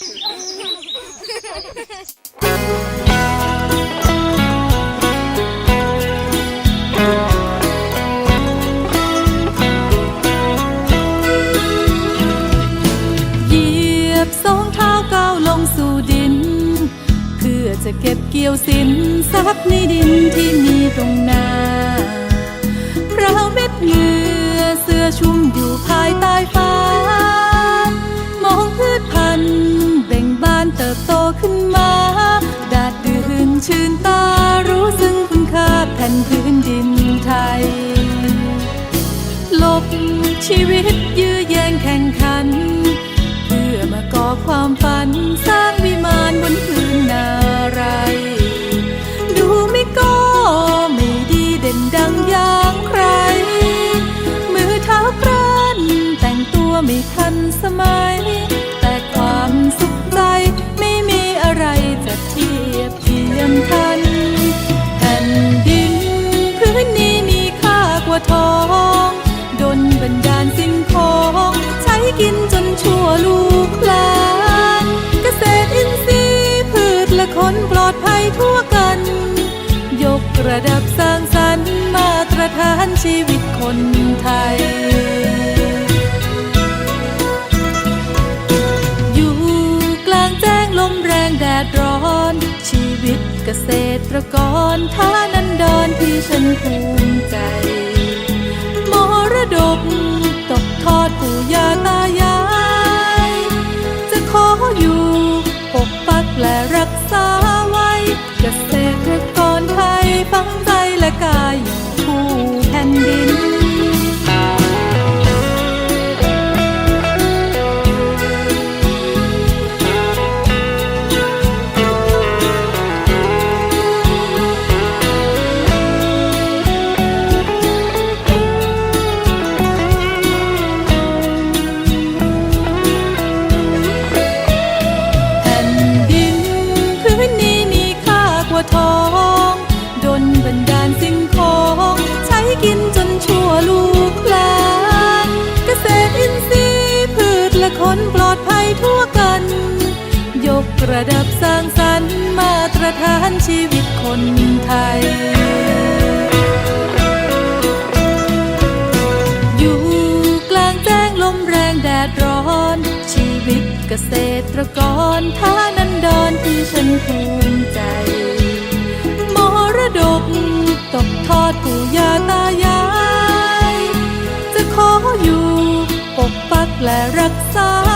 จะเก็บเกี่ยวสินทรัพย์ในดินที่มีตรงหน้าเพราะเม็ดเงื่อ ชีวิตยื้อแย่งแข่งขัน เพื่อมาก่อความฝันสร้างวิมานบนพื้นนาไร ดูไม่ก็ไม่ดีเด่นดังอย่างใคร มือเท้ากรันแต่งตัวไม่ทันสมัย ละคนปลอดภัยทั่วกัน ยกระดับสร้างสรรค์มาตรฐานชีวิตคนไทย อยู่กลางแจ้งลมแรงแดดร้อน ชีวิตเกษตรกรท่านันดอนที่ฉันภู ระดับสร้างสรรค์มาตรฐานชีวิตคนไทย อยู่กลางแจ้งลมแรงแดดร้อน ชีวิตเกษตรกรท่านันดอนที่ฉันภูมิใจ มรดกตกทอดปู่ย่าตายาย จะขออยู่ปกปักและรักษา